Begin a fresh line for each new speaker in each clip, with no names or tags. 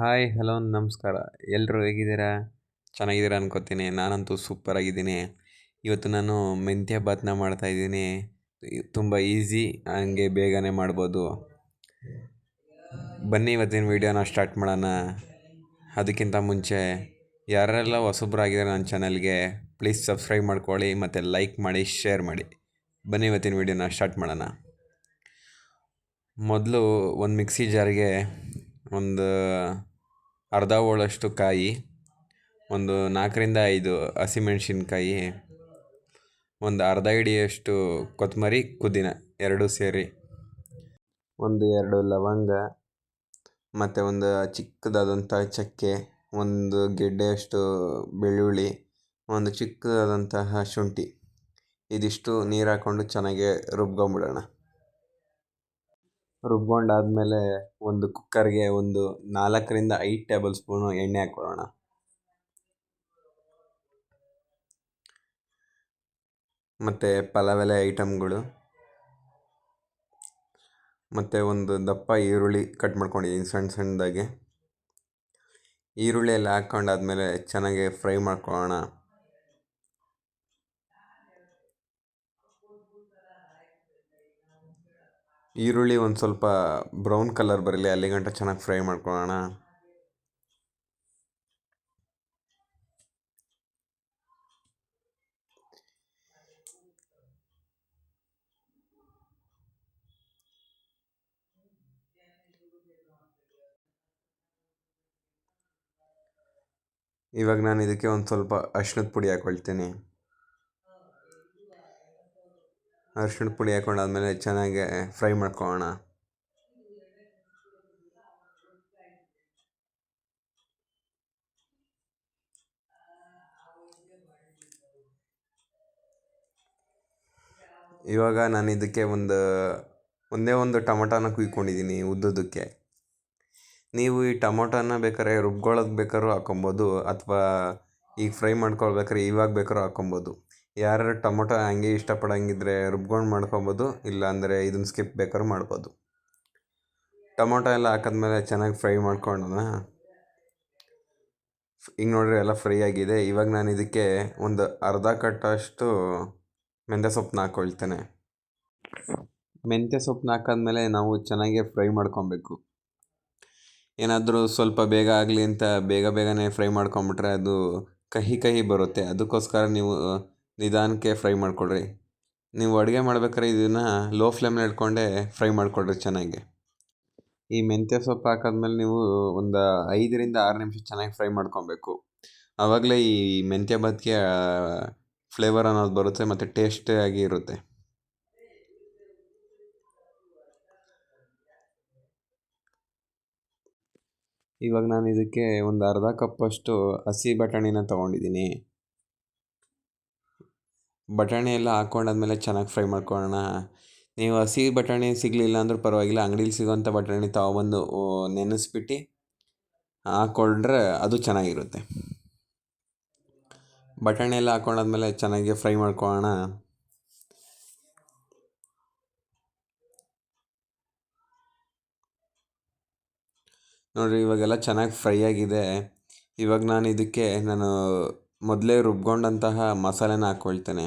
Hi, hello, ನಮಸ್ಕಾರ. ಎಲ್ಲರೂ ಹೇಗಿದ್ದೀರಾ? ಚೆನ್ನಾಗಿದ್ದೀರಾ ಅನ್ಕೋತೀನಿ. ನಾನಂತೂ ಸೂಪರ್ ಆಗಿದ್ದೀನಿ ಇವತ್ತು ನಾನು ಮೆಂತ್ಯ ಭಾತ್ನ ಮಾಡ್ತಾಯಿದ್ದೀನಿ ತುಂಬ ಈಸಿ, ಹಂಗೆ ಬೇಗನೆ ಮಾಡ್ಬೋದು. ಬನ್ನಿ, ಇವತ್ತಿನ ವೀಡಿಯೋನ ಸ್ಟಾರ್ಟ್ ಮಾಡೋಣ. ಅದಕ್ಕಿಂತ ಮುಂಚೆ, ಯಾರೆಲ್ಲ ಹೊಸಬ್ರಾಗಿದ್ದಾರೆ ನನ್ನ ಚಾನಲ್ಗೆ, ಪ್ಲೀಸ್ ಸಬ್ಸ್ಕ್ರೈಬ್ ಮಾಡ್ಕೊಳ್ಳಿ ಮತ್ತು ಲೈಕ್ ಮಾಡಿ, ಶೇರ್ ಮಾಡಿ. ಬನ್ನಿ, ಇವತ್ತಿನ ವೀಡಿಯೋನ ಸ್ಟಾರ್ಟ್ ಮಾಡೋಣ. ಮೊದಲು ಒಂದು ಮಿಕ್ಸಿ ಜಾರಿಗೆ ಒಂದು ಅರ್ಧ ಹೋಳಷ್ಟು ಕಾಯಿ, ಒಂದು ನಾಲ್ಕರಿಂದ ಐದು ಹಸಿಮೆಣ್ಸಿನ್ಕಾಯಿ, ಒಂದು ಅರ್ಧ ಹಿಡಿಯಷ್ಟು ಕೊತ್ತಂಬರಿ ಕುದಿನ ಎರಡು ಸೇರಿ, ಒಂದು ಎರಡು ಲವಂಗ, ಮತ್ತು ಒಂದು ಚಿಕ್ಕದಾದಂಥ ಚಕ್ಕೆ, ಒಂದು ಗೆಡ್ಡೆಯಷ್ಟು ಬೆಳ್ಳುಳ್ಳಿ, ಒಂದು ಚಿಕ್ಕದಾದಂತಹ ಶುಂಠಿ. ಇದಿಷ್ಟು ನೀರು ಹಾಕ್ಕೊಂಡು ಚೆನ್ನಾಗಿ ರುಬ್ಕೊಂಬಿಡೋಣ. ರುಬ್ಕೊಂಡಾದ್ಮೇಲೆ ಒಂದು ಕುಕ್ಕರ್ಗೆ ಒಂದು ನಾಲ್ಕರಿಂದ ಐದು ಟೇಬಲ್ ಸ್ಪೂನು ಎಣ್ಣೆ ಹಾಕ್ಕೊಳ್ಳೋಣ. ಮತ್ತು ಪಲಾವ್ ಎಲೆ ಐಟಮ್ಗಳು. ಮತ್ತು ಒಂದು ದಪ್ಪ ಈರುಳ್ಳಿ ಕಟ್ ಮಾಡ್ಕೊಂಡಿದ್ದೀನಿ ಸಣ್ಣ ಸಣ್ಣದಾಗಿ. ಈರುಳ್ಳಿ ಎಲ್ಲ ಹಾಕ್ಕೊಂಡಾದ್ಮೇಲೆ ಚೆನ್ನಾಗಿ ಫ್ರೈ ಮಾಡ್ಕೊಳ್ಳೋಣ. ಈರುಳ್ಳಿ ಒಂದು ಸ್ವಲ್ಪ ಬ್ರೌನ್ ಕಲರ್ ಬರಲಿ, ಅಲ್ಲಿ ಗಂಟ ಚೆನ್ನಾಗಿ ಫ್ರೈ ಮಾಡ್ಕೊಳ್ಳೋಣ. ಇವಾಗ ನಾನು ಇದಕ್ಕೆ ಒಂದು ಸ್ವಲ್ಪ ಅರ್ಶಿಣದ ಪುಡಿ ಹಾಕ್ಕೊಳ್ತೀನಿ ಅರ್ಶಿಣದ ಪುಡಿ ಹಾಕೊಂಡಾದ್ಮೇಲೆ ಚೆನ್ನಾಗಿ ಫ್ರೈ ಮಾಡ್ಕೊಳ್ಳೋಣ ಇವಾಗ ನಾನು ಇದಕ್ಕೆ ಒಂದು, ಒಂದೇ ಒಂದು ಟೊಮೊಟೊನ ಕುಯ್ಕೊಂಡಿದ್ದೀನಿ ಉದ್ದುದಕ್ಕೆ ನೀವು ಈ ಟೊಮೊಟೊನ ಬೇಕಾದ್ರೆ ರುಬ್ಕೊಳ್ಳೋದು ಬೇಕಾದ್ರೂ ಹಾಕೊಬೋದು, ಅಥವಾ ಈಗ ಫ್ರೈ ಮಾಡ್ಕೊಳ್ಬೇಕಾದ್ರೆ ಇವಾಗ ಬೇಕಾದ್ರೂ ಹಾಕೊಬೋದು. ಯಾರು ಟೊಮೊಟೊ ಹಂಗೆ ಇಷ್ಟಪಡಂಗಿದ್ರೆ ರುಬ್ಕೊಂಡು ಮಾಡ್ಕೊಬೋದು ಇಲ್ಲ ಅಂದರೆ ಇದನ್ನು ಸ್ಕಿಪ್ ಬೇಕಾದ್ರೂ ಮಾಡ್ಬೋದು. ಟೊಮೊಟೊ ಎಲ್ಲ ಹಾಕಿದ್ಮೇಲೆ ಚೆನ್ನಾಗಿ ಫ್ರೈ ಮಾಡ್ಕೊಂಡೋಣ ಈಗ ನೋಡಿದ್ರೆ ಎಲ್ಲ ಫ್ರೈ ಆಗಿದೆ. ಇವಾಗ ನಾನು ಇದಕ್ಕೆ ಒಂದು ಅರ್ಧ ಕಟ್ಟಷ್ಟು ಮೆಂತ್ಯ ಸೊಪ್ಪನ್ನ ಹಾಕ್ಕೊಳ್ತೇನೆ ಮೆಂತ್ಯ ಸೊಪ್ಪನ್ನ ಹಾಕಾದ್ಮೇಲೆ ನಾವು ಚೆನ್ನಾಗಿ ಫ್ರೈ ಮಾಡ್ಕೊಬೇಕು. ಏನಾದರೂ ಸ್ವಲ್ಪ ಬೇಗ ಆಗಲಿ ಅಂತ ಬೇಗ ಬೇಗನೆ ಫ್ರೈ ಮಾಡ್ಕೊಂಬಿಟ್ರೆ ಅದು ಕಹಿ ಕಹಿ ಬರುತ್ತೆ. ಅದಕ್ಕೋಸ್ಕರ ನೀವು ನಿಧಾನಕ್ಕೆ ಫ್ರೈ ಮಾಡಿಕೊಡ್ರಿ. ನೀವು ಅಡುಗೆ ಮಾಡ್ಬೇಕಾದ್ರೆ ಇದನ್ನು ಲೋ ಫ್ಲೇಮ್ನ ಇಟ್ಕೊಂಡೇ ಫ್ರೈ ಮಾಡಿಕೊಡ್ರಿ ಚೆನ್ನಾಗಿ. ಈ ಮೆಂತ್ಯ ಸೊಪ್ಪು ಹಾಕಾದ್ಮೇಲೆ ನೀವು ಒಂದು ಐದರಿಂದ ಆರು ನಿಮಿಷ ಚೆನ್ನಾಗಿ ಫ್ರೈ ಮಾಡ್ಕೊಬೇಕು. ಆವಾಗಲೇ ಈ ಮೆಂತ್ಯ ಭಾತ್ಗೆ ಫ್ಲೇವರ್ ಅನ್ನೋದು ಬರುತ್ತೆ ಮತ್ತು ಟೇಸ್ಟಿಯಾಗಿ ಇರುತ್ತೆ. ಇವಾಗ ನಾನು ಇದಕ್ಕೆ ಒಂದು ಅರ್ಧ ಕಪ್ಪಷ್ಟು ಹಸಿ ಬಟಾಣಿನ ತೊಗೊಂಡಿದ್ದೀನಿ. ಬಟಾಣಿ ಎಲ್ಲ ಹಾಕ್ಕೊಂಡಾದ್ಮೇಲೆ ಚೆನ್ನಾಗಿ ಫ್ರೈ ಮಾಡ್ಕೊಳ್ಳೋಣ. ನೀವು ಹಸಿ ಬಟಾಣಿ ಸಿಗಲಿಲ್ಲ ಅಂದರೂ ಪರವಾಗಿಲ್ಲ, ಅಂಗಡೀಲಿ ಸಿಗೋಂಥ ಬಟಾಣಿ ತೊಗೊಬಂದು ನೆನೆಸ್ಬಿಟ್ಟು ಹಾಕ್ಕೊಂಡ್ರೆ ಅದು ಚೆನ್ನಾಗಿರುತ್ತೆ. ಬಟಾಣಿ ಎಲ್ಲ ಹಾಕ್ಕೊಂಡಾದ್ಮೇಲೆ ಚೆನ್ನಾಗಿ ಫ್ರೈ ಮಾಡ್ಕೊಳ್ಳೋಣ. ನೋಡಿರಿ, ಇವಾಗೆಲ್ಲ ಚೆನ್ನಾಗಿ ಫ್ರೈ ಆಗಿದೆ. ಇವಾಗ ನಾನು ಇದಕ್ಕೆ ನಾನು ಮೊದಲೇ ರುಬ್ಕೊಂಡಂತಹ ಮಸಾಲೆನ ಹಾಕ್ಕೊಳ್ತೇನೆ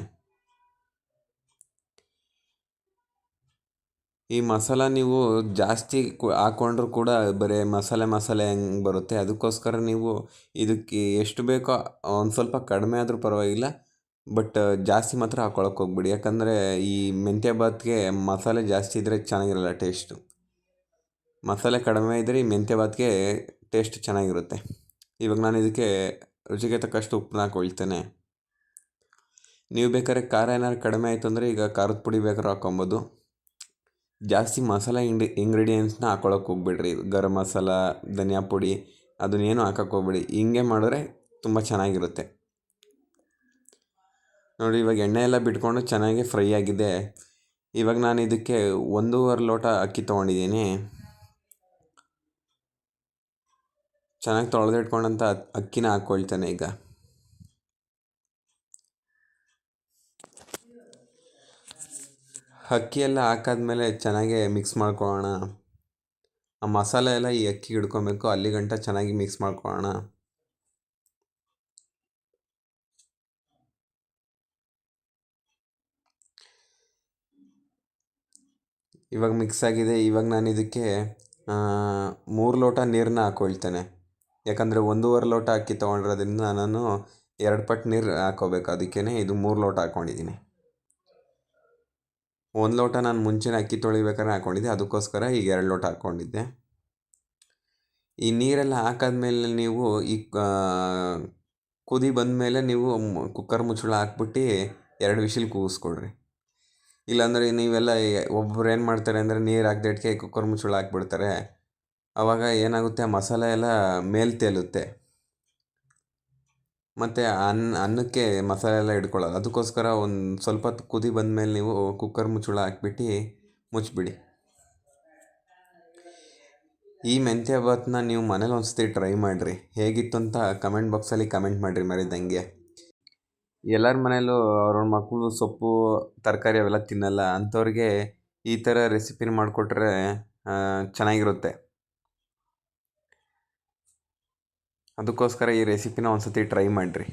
ಈ ಮಸಾಲ ನೀವು ಜಾಸ್ತಿ ಹಾಕ್ಕೊಂಡ್ರೂ ಕೂಡ ಬರೀ ಮಸಾಲೆ ಮಸಾಲೆ ಹೆಂಗೆ ಬರುತ್ತೆ. ಅದಕ್ಕೋಸ್ಕರ ನೀವು ಇದಕ್ಕೆ ಎಷ್ಟು ಬೇಕೋ ಒಂದು ಸ್ವಲ್ಪ ಕಡಿಮೆ ಆದರೂ ಪರವಾಗಿಲ್ಲ, ಬಟ್ ಜಾಸ್ತಿ ಮಾತ್ರ ಹಾಕ್ಕೊಳಕ್ಕೆ ಹೋಗ್ಬಿಡಿ. ಯಾಕಂದರೆ ಈ ಮೆಂತ್ಯ ಭಾತ್ಗೆ ಮಸಾಲೆ ಜಾಸ್ತಿ ಇದ್ದರೆ ಚೆನ್ನಾಗಿರಲ್ಲ ಟೇಸ್ಟು. ಮಸಾಲೆ ಕಡಿಮೆ ಇದ್ದರೆ ಈ ಮೆಂತ್ಯ ಭಾತ್ಗೆ ಟೇಸ್ಟ್ ಚೆನ್ನಾಗಿರುತ್ತೆ. ಇವಾಗ ನಾನು ಇದಕ್ಕೆ ರುಚಿಗೆ ತಕ್ಕಷ್ಟು ಉಪ್ಪನ್ನ ಹಾಕೊಳ್ತೇನೆ. ನೀವು ಬೇಕಾದ್ರೆ ಖಾರ ಏನಾದ್ರು ಕಡಿಮೆ ಆಯಿತು ಅಂದರೆ ಈಗ ಖಾರದ ಪುಡಿ ಬೇಕಾದ್ರೂ ಹಾಕ್ಕೊಬೋದು ಜಾಸ್ತಿ ಮಸಾಲೆ ಇಂಡಿ ಇಂಗ್ರೀಡಿಯೆಂಟ್ಸ್ನ ಹಾಕ್ಕೊಳಕ್ಕೆ ಹೋಗ್ಬಿಡ್ರಿ. ಗರಂ ಮಸಾಲ, ಧನಿಯಾ ಪುಡಿ ಅದನ್ನೇನು ಹಾಕಕ್ಕೆ ಹೋಗ್ಬಿಡಿ. ಹಿಂಗೆ ಮಾಡಿದ್ರೆ ತುಂಬ ಚೆನ್ನಾಗಿರುತ್ತೆ. ನೋಡಿ ಇವಾಗ ಎಣ್ಣೆ ಎಲ್ಲ ಬಿಟ್ಕೊಂಡು ಚೆನ್ನಾಗಿ ಫ್ರೈ ಆಗಿದೆ. ಇವಾಗ ನಾನು ಇದಕ್ಕೆ ಒಂದೂವರೆ ಲೋಟ ಅಕ್ಕಿ ತೊಗೊಂಡಿದ್ದೀನಿ. ಚೆನ್ನಾಗಿ ತೊಳೆದಿಟ್ಕೊಂಡಂಥ ಅಕ್ಕಿನ ಹಾಕ್ಕೊಳ್ತೇನೆ ಈಗ. ಅಕ್ಕಿ ಎಲ್ಲ ಹಾಕಾದ್ಮೇಲೆ ಚೆನ್ನಾಗಿ ಮಿಕ್ಸ್ ಮಾಡ್ಕೊಳ್ಳೋಣ. ಆ ಮಸಾಲೆ ಎಲ್ಲ ಈ ಅಕ್ಕಿಗೆ ಹಿಡ್ಕೊಬೇಕು, ಅಲ್ಲಿ ಗಂಟ ಚೆನ್ನಾಗಿ ಮಿಕ್ಸ್ ಮಾಡ್ಕೊಳ್ಳೋಣ. ಇವಾಗ ಮಿಕ್ಸ್ ಆಗಿದೆ, ಇವಾಗ ನಾನು ಇದಕ್ಕೆ ಮೂರು ಲೋಟ ನೀರನ್ನ ಹಾಕ್ಕೊಳ್ತೇನೆ ಯಾಕಂದರೆ ಒಂದೂವರೆ ಲೋಟ ಅಕ್ಕಿ ತೊಗೊಂಡಿರೋದ್ರಿಂದ ನಾನು ಎರಡು ಪಟ್ಟು ನೀರು ಹಾಕ್ಕೋಬೇಕು ಅದಕ್ಕೇ ಇದು ಮೂರು ಲೋಟ ಹಾಕ್ಕೊಂಡಿದ್ದೀನಿ ಒಂದು ಲೋಟ ನಾನು ಮುಂಚೆನೇ ಅಕ್ಕಿ ತೊಳಿಬೇಕಾದ್ರೆ ಹಾಕ್ಕೊಂಡಿದ್ದೆ ಅದಕ್ಕೋಸ್ಕರ ಈಗ ಎರಡು ಲೋಟ ಹಾಕ್ಕೊಂಡಿದ್ದೆ ಈ ನೀರೆಲ್ಲ ಹಾಕಾದ್ಮೇಲೆ ನೀವು ಈ ಕುದಿ ಬಂದಮೇಲೆ ನೀವು ಕುಕ್ಕರ್ ಮುಚ್ಚಳ ಹಾಕ್ಬಿಟ್ಟು ಎರಡು ವಿಷಿಲ್ ಕೂಗಿಸ್ಕೊಡ್ರಿ ಇಲ್ಲಾಂದರೆ ನೀವೆಲ್ಲ ಒಬ್ಬರು ಏನು ಮಾಡ್ತಾರೆ ಅಂದರೆ ನೀರು ಹಾಕ್ದಿಟ್ಕೆ ಕುಕ್ಕರ್ ಮುಚ್ಚಳ ಹಾಕ್ಬಿಡ್ತಾರೆ. ಆವಾಗ ಏನಾಗುತ್ತೆ, ಮಸಾಲೆ ಎಲ್ಲ ಮೇಲೆ ತೇಲುತ್ತೆ. ಮತ್ತು ಅನ್ನ ಅನ್ನಕ್ಕೆ ಮಸಾಲೆ ಎಲ್ಲ ಹಿಡ್ಕೊಳ್ಳೋದು ಅದಕ್ಕೋಸ್ಕರ ಒಂದು ಸ್ವಲ್ಪ ಹೊತ್ತು ಕುದಿ ಬಂದಮೇಲೆ ನೀವು ಕುಕ್ಕರ್ ಮುಚ್ಚಳ ಹಾಕ್ಬಿಟ್ಟು ಮುಚ್ಚಿಬಿಡಿ ಈ ಮೆಂತ್ಯ ಭಾತ್ನ ನೀವು ಮನೇಲಿ ಒಂದ್ಸತಿ ಟ್ರೈ ಮಾಡಿರಿ. ಹೇಗಿತ್ತು ಅಂತ ಕಮೆಂಟ್ ಬಾಕ್ಸಲ್ಲಿ ಕಮೆಂಟ್ ಮಾಡಿರಿ ಮರಿದಂಗೆ. ಎಲ್ಲರ ಮನೇಲೂ ಅವ್ರ ಮಕ್ಕಳು ಸೊಪ್ಪು, ತರಕಾರಿ ಅವೆಲ್ಲ ತಿನ್ನಲ್ಲ. ಅಂಥವ್ರಿಗೆ ಈ ಥರ ರೆಸಿಪಿನ ಮಾಡಿಕೊಟ್ರೆ ಚೆನ್ನಾಗಿರುತ್ತೆ. ಅದಕ್ಕೋಸ್ಕರ ಈ ರೆಸಿಪಿನ ಒಂದ್ಸತಿ ಟ್ರೈ ಮಾಡಿರಿ.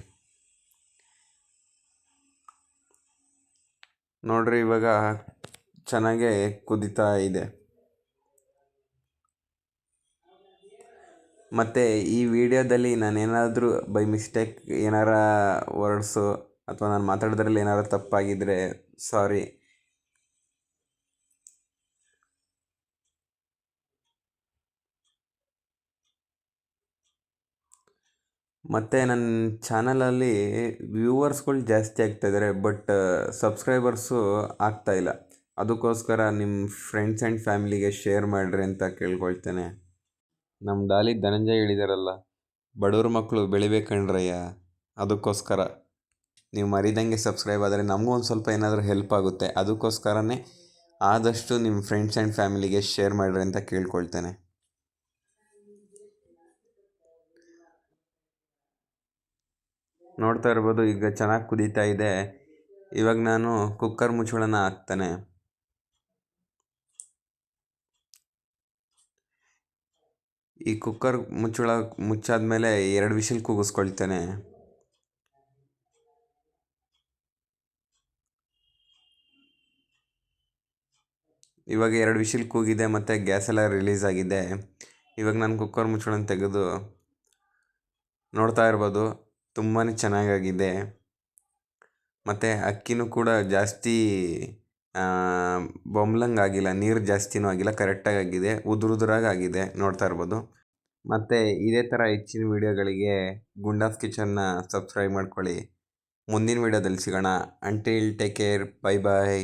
ನೋಡ್ರಿ, ಇವಾಗ ಚೆನ್ನಾಗೇ ಕುದೀತಾ ಇದೆ. ಮತ್ತು ಈ ವಿಡಿಯೋದಲ್ಲಿ ನಾನೇನಾದರೂ ಬೈ ಮಿಸ್ಟೇಕ್ ಏನಾರ ವರ್ಡ್ಸು ಅಥವಾ ನಾನು ಮಾತಾಡೋದ್ರಲ್ಲಿ ಏನಾರು ತಪ್ಪಾಗಿದ್ದರೆ ಸಾರಿ. ಮತ್ತು ನನ್ನ ಚಾನಲಲ್ಲಿ ವ್ಯೂವರ್ಸ್ಗಳು ಜಾಸ್ತಿ ಆಗ್ತಾಯಿದ್ದಾರೆ ಬಟ್ ಸಬ್ಸ್ಕ್ರೈಬರ್ಸು ಆಗ್ತಾಯಿಲ್ಲ ಅದಕ್ಕೋಸ್ಕರ ನಿಮ್ಮ ಫ್ರೆಂಡ್ಸ್ ಆ್ಯಂಡ್ ಫ್ಯಾಮಿಲಿಗೆ ಶೇರ್ ಮಾಡಿರಿ ಅಂತ ಕೇಳ್ಕೊಳ್ತೇನೆ. ನಮ್ಮ ಡಾಲಿ ಧನಂಜಯ ಹೇಳಿದಾರಲ್ಲ, ಬಡವ್ರ ಮಕ್ಕಳು ಬೆಳಿಬೇಕಣ್ರಯ್ಯ ಅದಕ್ಕೋಸ್ಕರ. ನೀವು ಮರಿದಂಗೆ ಸಬ್ಸ್ಕ್ರೈಬ್ ಆದರೆ ನಮಗೂ ಒಂದು ಸ್ವಲ್ಪ ಏನಾದರೂ ಹೆಲ್ಪ್ ಆಗುತ್ತೆ. ಅದಕ್ಕೋಸ್ಕರನೇ ಆದಷ್ಟು ನಿಮ್ಮ ಫ್ರೆಂಡ್ಸ್ ಆ್ಯಂಡ್ ಫ್ಯಾಮಿಲಿಗೆ ಶೇರ್ ಮಾಡಿರಿ ಅಂತ ಕೇಳ್ಕೊಳ್ತೇನೆ. ನೋಡ್ತಾ ಇರ್ಬೋದು, ಈಗ ಚೆನ್ನಾಗಿ ಕುದೀತಾ ಇದೆ. ಇವಾಗ ನಾನು ಕುಕ್ಕರ್ ಮುಚ್ಚಳನ ಹಾಕ್ತಾನೆ. ಈ ಕುಕ್ಕರ್ ಮುಚ್ಚಳ ಮುಚ್ಚಾದ್ಮೇಲೆ ಎರಡು ವಿಷಲ್ ಕೂಗಿಸ್ಕೊಳ್ತೇನೆ. ಇವಾಗ ಎರಡು ವಿಷಲ್ ಕೂಗಿದೆ ಮತ್ತು ಗ್ಯಾಸ್ ಎಲ್ಲ ರಿಲೀಸ್ ಆಗಿದೆ. ಇವಾಗ ನಾನು ಕುಕ್ಕರ್ ಮುಚ್ಚಳನ ತೆಗೆದು ನೋಡ್ತಾ ಇರ್ಬೋದು. ತುಂಬಾ ಚೆನ್ನಾಗಾಗಿದೆ. ಮತ್ತು ಅಕ್ಕಿನೂ ಕೂಡ ಜಾಸ್ತಿ ಬೊಂಬ್ಲಂಗೆ ಆಗಿಲ್ಲ ನೀರು ಜಾಸ್ತಿನೂ ಆಗಿಲ್ಲ ಕರೆಕ್ಟಾಗಿ ಆಗಿದೆ ಉದುರು ನೋಡ್ತಾ ಇರ್ಬೋದು. ಮತ್ತು ಇದೇ ಥರ ಹೆಚ್ಚಿನ ವೀಡಿಯೋಗಳಿಗೆ ಗುಂಡಾಸ್ ಕಿಚನ್ನ ಸಬ್ಸ್ಕ್ರೈಬ್ ಮಾಡ್ಕೊಳ್ಳಿ. ಮುಂದಿನ ವೀಡಿಯೋದಲ್ಲಿ ಸಿಗೋಣ. Until take care bye bye